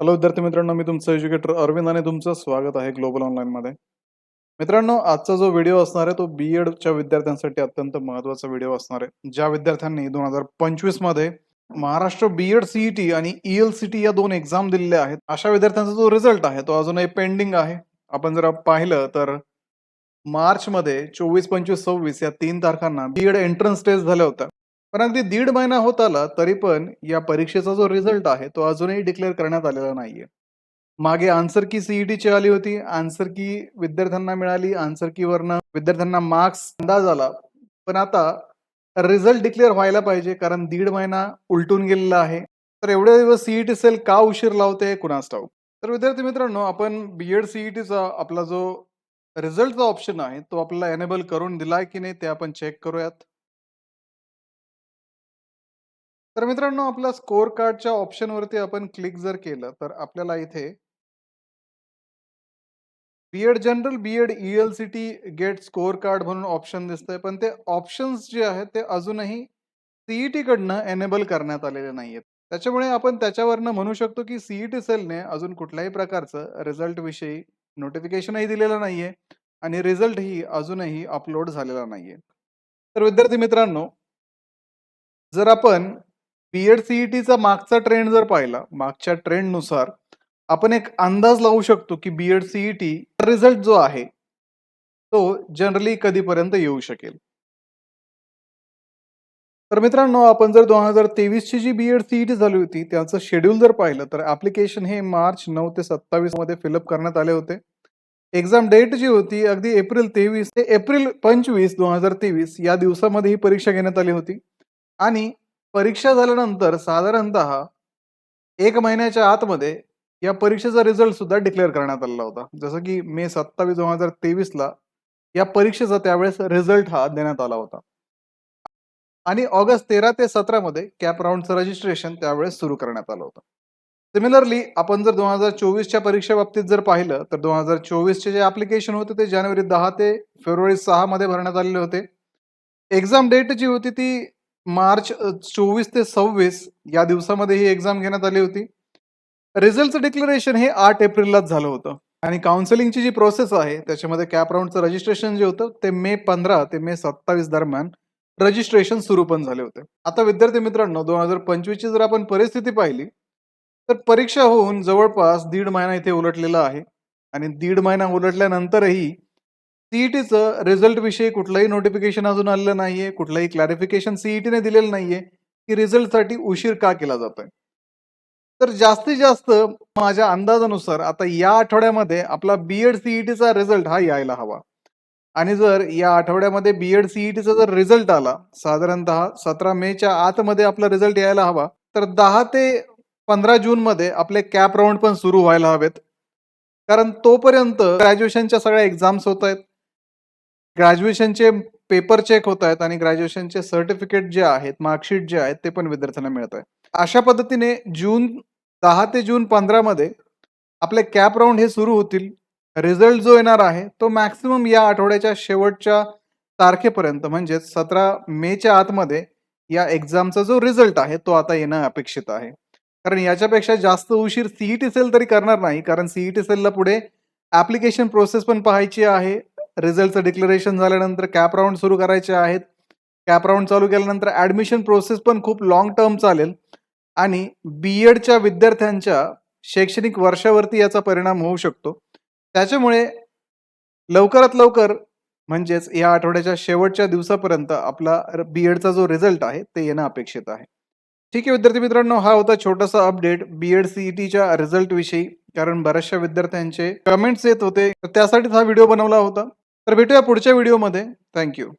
Hello विद्यार्थी मित्रांनो मी तुमचं एज्युकेटर अरविंद आणि तुमचं स्वागत आहे ग्लोबल ऑनलाईनमध्ये मित्रांनो आजचा जो व्हिडिओ असणार आहे तो बी एडच्या विद्यार्थ्यांसाठी अत्यंत महत्त्वाचा व्हिडिओ असणार आहे. ज्या विद्यार्थ्यांनी दोन हजार पंचवीसमध्ये महाराष्ट्र बी एड सीईटी आणि ई एल सी टी या दोन एक्झाम दिलेल्या आहेत अशा विद्यार्थ्यांचा जो रिझल्ट आहे तो अजूनही पेंडिंग आहे. आपण जर पाहिलं तर मार्च मध्ये चोवीस पंचवीस सव्वीस या तीन तारखांना बी एड एंट्रन्स टेस्ट झाल्या होत्या. पण अगदी दीड महिना होत आला तरी पण या परीक्षेचा जो रिझल्ट आहे तो अजूनही डिक्लेअर करण्यात आलेला नाहीये. मागे आन्सर की सीईटी ची आली होती आन्सर की विद्यार्थ्यांना मिळाली आन्सर की वरनं विद्यार्थ्यांना मार्क्स अंदाज आला. पण आता रिझल्ट डिक्लेअर व्हायला पाहिजे कारण दीड महिना उलटून गेलेला आहे. तर एवढे दिवस सीईटी सेल का उशीर लावते? कुणास ठाऊक. तर विद्यार्थी मित्रांनो आपण बीएड सीईटीचा आपला जो रिझल्टचा ऑप्शन आहे तो आपल्याला एनेबल करून दिलाय की नाही ते आपण चेक करूयात. तर मित्रांनो आपल्या स्कोअर कार्डच्या ऑप्शनवरती आपण क्लिक जर केलं तर आपल्याला इथे B Ed general B Ed E L C T gate score card म्हणून ऑप्शन दिसतंय. पण ते ऑप्शन्स जे आहेत ते अजूनही सीईटी कडनं एनेबल करण्यात आलेले नाहीयेत. त्याच्यामुळे आपण त्याच्यावरनं म्हणू शकतो की सीईटी सेलने अजून कुठल्याही प्रकारचं रिझल्ट विषयी नोटिफिकेशनही दिलेलं नाहीये आणि रिझल्टही अजूनही अपलोड झालेला नाहीये. तर विद्यार्थी मित्रांनो जर आपण बीएड सीईटीचा मागचा ट्रेंड जर पाहिला मागच्या ट्रेंडनुसार आपण एक अंदाज लावू शकतो की बीएड सीईटी रिझल्ट जो आहे तो जनरली कधीपर्यंत येऊ शकेल. तर मित्रांनो आपण जर दोन हजार तेवीसची जी बीएड सीईटी झाली होती त्याचं शेड्यूल जर पाहिलं तर ऍप्लिकेशन हे मार्च नऊ ते सत्तावीसमध्ये फिलअप करण्यात आले होते. एक्झाम डेट जी होती अगदी एप्रिल तेवीस ते एप्रिल पंचवीस दोन हजार तेवीस या दिवसामध्ये ही परीक्षा घेण्यात आली होती. आणि परीक्षा झाल्यानंतर साधारणतः एक महिन्याच्या आतमध्ये या परीक्षेचा रिझल्ट सुद्धा डिक्लेअर करण्यात आलेला होता. जसं की मे सत्तावीस दोन हजार तेवीसला या परीक्षेचा त्यावेळेस रिझल्ट हा देण्यात आला होता. आणि ऑगस्ट तेरा ते सतरामध्ये कॅप राऊंडचं रजिस्ट्रेशन त्यावेळेस सुरू करण्यात आलं होतं. सिमिलरली आपण जर दोन हजार चोवीसच्या परीक्षे बाबतीत जर पाहिलं तर दोन हजार चोवीसचे जे ऍप्लिकेशन होते ते जानेवारी दहा ते फेब्रुवारी सहा मध्ये भरण्यात आलेले होते. एक्झाम डेट जी होती ती मार्च चोवीस ते सव्वीस या दिवसामध्ये ही एक्झाम घेण्यात आली होती. रिझल्टचं डिक्लेरेशन हे आठ एप्रिललाच झालं होतं. आणि काउन्सिलिंगची जी प्रोसेस आहे त्याच्यामध्ये कॅप राऊंडचं रजिस्ट्रेशन जे होतं ते मे पंधरा ते मे सत्तावीस दरम्यान रजिस्ट्रेशन सुरू पण झाले होते. आता विद्यार्थी मित्रांनो दोन हजार पंचवीसची जर आपण परिस्थिती पाहिली तर परीक्षा होऊन जवळपास दीड महिना इथे उलटलेला आहे. आणि दीड महिना उलटल्यानंतरही सीईटीचं रिझल्टविषयी कुठलंही नोटिफिकेशन अजून आलेलं नाहीये कुठलंही क्लॅरिफिकेशन सीईटीने दिलेलं नाहीये की रिझल्टसाठी उशीर का केला जातोय? तर जास्तीत जास्त माझ्या अंदाजानुसार आता या आठवड्यामध्ये आपला बीएड सीईटीचा रिझल्ट हा यायला हवा. आणि जर या आठवड्यामध्ये बीएड सीईटीचा जर रिझल्ट आला साधारणतः सतरा मेच्या आतमध्ये आपला रिझल्ट यायला हवा तर दहा ते पंधरा जून मध्ये आपले कॅप राऊंड पण सुरू व्हायला हवेत. कारण तोपर्यंत ग्रॅज्युएशनच्या सगळ्या एक्झाम्स होत आहेत. ग्रॅज्युएशनचे पेपर चेक होत आहेत आणि ग्रॅज्युएशनचे सर्टिफिकेट जे आहेत मार्कशीट जे आहेत ते पण विद्यार्थ्यांना मिळत आहे अशा पद्धतीने जून दहा ते जून पंधरामध्ये आपले कॅप राऊंड हे सुरू होतील. रिझल्ट जो येणार आहे तो मॅक्सिमम या आठवड्याच्या शेवटच्या तारखेपर्यंत म्हणजेच सतरा मेच्या आतमध्ये या एक्झामचा जो रिझल्ट आहे तो आता येणं अपेक्षित आहे. कारण याच्यापेक्षा जास्त उशीर सीईटी सेल तरी करणार नाही कारण सीईटी सेलला पुढे ऍप्लिकेशन प्रोसेस पण पाहायची आहे. रिझल्टचं डिक्लेरेशन झाल्यानंतर कॅप राऊंड सुरू करायचे आहेत. कॅप राऊंड चालू केल्यानंतर ऍडमिशन प्रोसेस पण खूप लाँग टर्म चालेल. आणि बी एडच्या विद्यार्थ्यांच्या शैक्षणिक वर्षावरती याचा परिणाम होऊ शकतो. त्याच्यामुळे लवकरात लवकर म्हणजेच या आठवड्याच्या शेवटच्या दिवसापर्यंत आपला बी एडचा जो रिझल्ट आहे ते येणं अपेक्षित आहे. ठीक आहे विद्यार्थी मित्रांनो हा होता छोटासा अपडेट बी एड सीईटीच्या रिझल्ट विषयी. कारण बऱ्याचशा विद्यार्थ्यांचे कमेंट्स येत होते. तर त्यासाठीच हा व्हिडिओ बनवला होता. तर भेटूया पुढच्या व्हिडिओमध्ये. थँक्यू